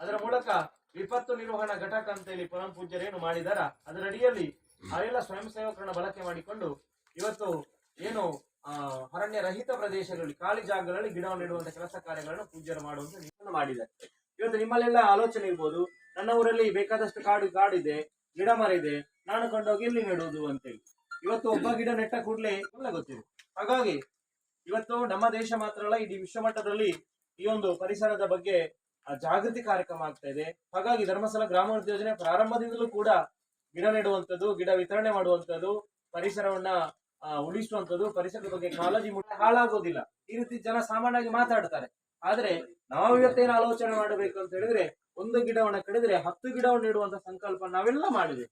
ಅದರ ಮೂಲಕ ವಿಪತ್ತು ನಿರ್ವಹಣಾ ಘಟಕ ಅಂತ ಹೇಳಿ ಪರಂ ಪೂಜ್ಯರೇನು ಮಾಡಿದಾರ ಅದರ ಅಡಿಯಲ್ಲಿ ಸ್ವಯಂ ಸೇವಕರನ್ನ ಬಳಕೆ ಮಾಡಿಕೊಂಡು ಇವತ್ತು ಏನು ಅರಣ್ಯ ರಹಿತ ಪ್ರದೇಶಗಳಲ್ಲಿ, ಖಾಲಿ ಜಾಗಗಳಲ್ಲಿ ಗಿಡವನ್ನು ನೆಡುವಂತ ಕೆಲಸ ಕಾರ್ಯಗಳನ್ನು ಪೂಜ್ಯರು ಮಾಡುವಂತ ಮಾಡಿದ್ದಾರೆ. ಇವತ್ತು ನಿಮ್ಮಲ್ಲೆಲ್ಲ ಆಲೋಚನೆ ಇರ್ಬೋದು, ನನ್ನ ಊರಲ್ಲಿ ಬೇಕಾದಷ್ಟು ಕಾಡು, ಕಾಡಿದೆ, ಗಿಡ ಮರ ಇದೆ, ನಾನು ಕೊಂಡೋಗಿ ಇಲ್ಲಿ ನೆಡುವುದು ಅಂತೇಳಿ. ಇವತ್ತು ಒಬ್ಬ ಗಿಡ ನೆಟ್ಟ ಕೂಡಲೇ ಎಲ್ಲ ಗೊತ್ತಿದೆ. ಹಾಗಾಗಿ ಇವತ್ತು ನಮ್ಮ ದೇಶ ಮಾತ್ರ ಅಲ್ಲ, ಇಡೀ ವಿಶ್ವಮಟ್ಟದಲ್ಲಿ ಈ ಒಂದು ಪರಿಸರದ ಬಗ್ಗೆ ಜಾಗೃತಿ ಕಾರ್ಯಕ್ರಮ ಆಗ್ತಾ ಇದೆ. ಹಾಗಾಗಿ ಧರ್ಮಸ್ಥಳ ಗ್ರಾಮಾಭಿವೃದ್ಧಿ ಯೋಜನೆ ಪ್ರಾರಂಭದಿಂದಲೂ ಕೂಡ ಗಿಡ ನೆಡುವಂಥದ್ದು, ಗಿಡ ವಿತರಣೆ ಮಾಡುವಂಥದ್ದು, ಪರಿಸರವನ್ನ ಉಳಿಸುವಂಥದ್ದು, ಪರಿಸರದ ಬಗ್ಗೆ ಕಾಳಜಿ ಮುಟ್ಟ ಹಾಳಾಗೋದಿಲ್ಲ. ಈ ರೀತಿ ಜನ ಸಾಮಾನ್ಯವಾಗಿ ಮಾತಾಡ್ತಾರೆ. ಆದ್ರೆ ನಾವು ಇವತ್ತೇನು ಆಲೋಚನೆ ಮಾಡಬೇಕು ಅಂತ ಹೇಳಿದ್ರೆ ಒಂದು ಗಿಡವನ್ನ ಕಡಿದ್ರೆ ಹತ್ತು ಗಿಡವನ್ನು ನೆಡುವಂತ ಸಂಕಲ್ಪ ನಾವೆಲ್ಲ ಮಾಡಿದೆ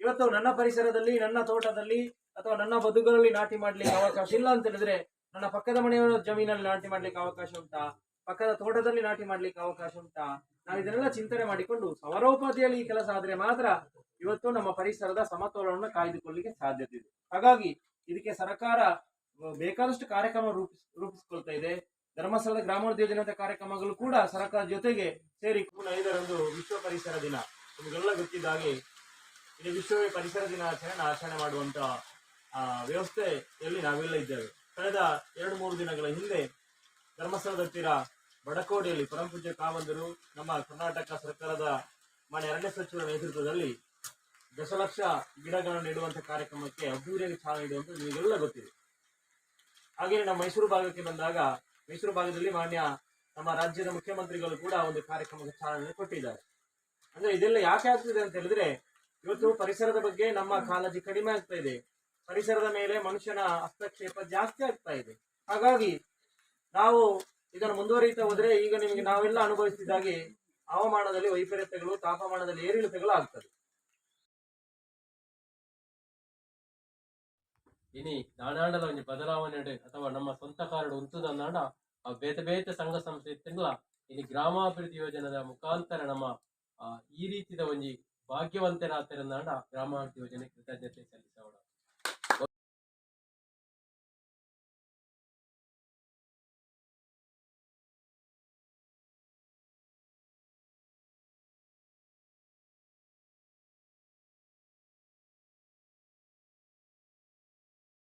ಇವತ್ತು ನನ್ನ ಪರಿಸರದಲ್ಲಿ, ನನ್ನ ತೋಟದಲ್ಲಿ ಅಥವಾ ನನ್ನ ಬದುಕಲ್ಲಿ ನಾಟಿ ಮಾಡ್ಲಿಕ್ಕೆ ಅವಕಾಶ ಇಲ್ಲ ಅಂತ ಹೇಳಿದ್ರೆ ನನ್ನ ಪಕ್ಕದ ಮನೆಯವರ ಜಮೀನಲ್ಲಿ ನಾಟಿ ಮಾಡ್ಲಿಕ್ಕೆ ಅವಕಾಶ ಉಂಟಾ? ಪಕ್ಕದ ತೋಟದಲ್ಲಿ ನಾಟಿ ಮಾಡ್ಲಿಕ್ಕೆ ಅವಕಾಶ ಉಂಟಾ? ನಾವು ಇದನ್ನೆಲ್ಲ ಚಿಂತನೆ ಮಾಡಿಕೊಂಡು ಸಮರೋಪಾದಿಯಲ್ಲಿ ಈ ಕೆಲಸ ಆದ್ರೆ ಮಾತ್ರ ಇವತ್ತು ನಮ್ಮ ಪರಿಸರದ ಸಮತೋಲನವನ್ನು ಕಾಯ್ದುಕೊಳ್ಳಿಕ್ಕೆ ಸಾಧ್ಯತೆ ಇದೆ. ಹಾಗಾಗಿ ಇದಕ್ಕೆ ಸರ್ಕಾರ ಬೇಕಾದಷ್ಟು ಕಾರ್ಯಕ್ರಮ ರೂಪಿಸ್, ರೂಪಿಸಿಕೊಳ್ತಾ ಇದೆ. ಧರ್ಮಸ್ಥಳದ ಗ್ರಾಮೋದ್ಯೋಗ ಯೋಜನೆ ಕಾರ್ಯಕ್ರಮಗಳು ಕೂಡ ಸರ್ಕಾರ ಜೊತೆಗೆ ಸೇರಿ ಜೂನ್ ಐದರಂದು ವಿಶ್ವ ಪರಿಸರ ದಿನ. ನಿಮಗೆಲ್ಲ ಗೊತ್ತಿದ್ದ ಹಾಗೆ ಇಲ್ಲಿ ವಿಶ್ವ ಪರಿಸರ ದಿನಾಚರಣೆ ಆಚರಣೆ ಮಾಡುವಂತ ವ್ಯವಸ್ಥೆಯಲ್ಲಿ ನಾವೆಲ್ಲ ಇದ್ದೇವೆ. ಕಳೆದ ಎರಡು ಮೂರು ದಿನಗಳ ಹಿಂದೆ ಧರ್ಮಸ್ಥಳದ ಹತ್ತಿರ ಬಡಕೋಡಿಯಲ್ಲಿ ಪರಮಪೂಜ್ಯ ಕಾವಂದರು ನಮ್ಮ ಕರ್ನಾಟಕ ಸರ್ಕಾರದ ಮಾನ್ಯ ಅರಣ್ಯ ಸಚಿವರ ನೇತೃತ್ವದಲ್ಲಿ ದಶಲಕ್ಷ ಗಿಡಗಳನ್ನು ನೆಡುವಂತ ಕಾರ್ಯಕ್ರಮಕ್ಕೆ ಅದ್ದೂರಿಯಾಗಿ ಚಾಲನೆ ನೀಡುವಂತ ನಿಮಗೆಲ್ಲ ಗೊತ್ತಿದೆ. ಹಾಗೆಯೇ ನಮ್ಮ ಮೈಸೂರು ಭಾಗಕ್ಕೆ ಬಂದಾಗ ಮೈಸೂರು ಭಾಗದಲ್ಲಿ ಮಾನ್ಯ ನಮ್ಮ ರಾಜ್ಯದ ಮುಖ್ಯಮಂತ್ರಿಗಳು ಕೂಡ ಒಂದು ಕಾರ್ಯಕ್ರಮಕ್ಕೆ ಚಾಲನೆ ಕೊಟ್ಟಿದ್ದಾರೆ. ಅಂದ್ರೆ ಇದೆಲ್ಲ ಯಾಕೆ ಆಗ್ತಿದೆ ಅಂತ ಹೇಳಿದ್ರೆ ಇವತ್ತು ಪರಿಸರದ ಬಗ್ಗೆ ನಮ್ಮ ಕಾಳಜಿ ಕಡಿಮೆ ಆಗ್ತಾ ಇದೆ. ಪರಿಸರದ ಮೇಲೆ ಮನುಷ್ಯನ ಹಸ್ತಕ್ಷೇಪ ಜಾಸ್ತಿ ಆಗ್ತಾ ಇದೆ. ಹಾಗಾಗಿ ನಾವು ಇದನ್ನು ಮುಂದುವರಿಯುತ್ತಾ ಹೋದ್ರೆ ಈಗ ನಿಮಗೆ ನಾವೆಲ್ಲ ಅನುಭವಿಸಿದಾಗೆ ಹವಾಮಾನದಲ್ಲಿ ವೈಪರೀತ್ಯಗಳು, ತಾಪಮಾನದಲ್ಲಿ ಏರಿಳಿತಗಳು ಆಗ್ತದೆ. ಇನಿ ನಾನಾಂಡಲ ಒಂಜಿ ಬದಲಾವಣೆ ಅಥವಾ ನಮ್ಮ ಸ್ವಂತ ಕಾರಡು ನಾಡ ಆ ಬೇತೆ ಬೇತೆ ಸಂಘ ಸಂಸ್ಥೆ ತಿಂಗಳ ಇನಿ ಗ್ರಾಮಾಭಿವೃದ್ಧಿ ಯೋಜನೆಯ ಮುಖಾಂತರ ನಮ್ಮ ಈ ರೀತಿಯ ಒಂಜಿ ಭಾಗ್ಯವಂತರಾತರನ್ನಾಂಡ ಗ್ರಾಮಾಭಿವೃದ್ಧಿ ಯೋಜನೆ ಕೃತಜ್ಞತೆ ಸಲ್ಲಿಸೋಣ.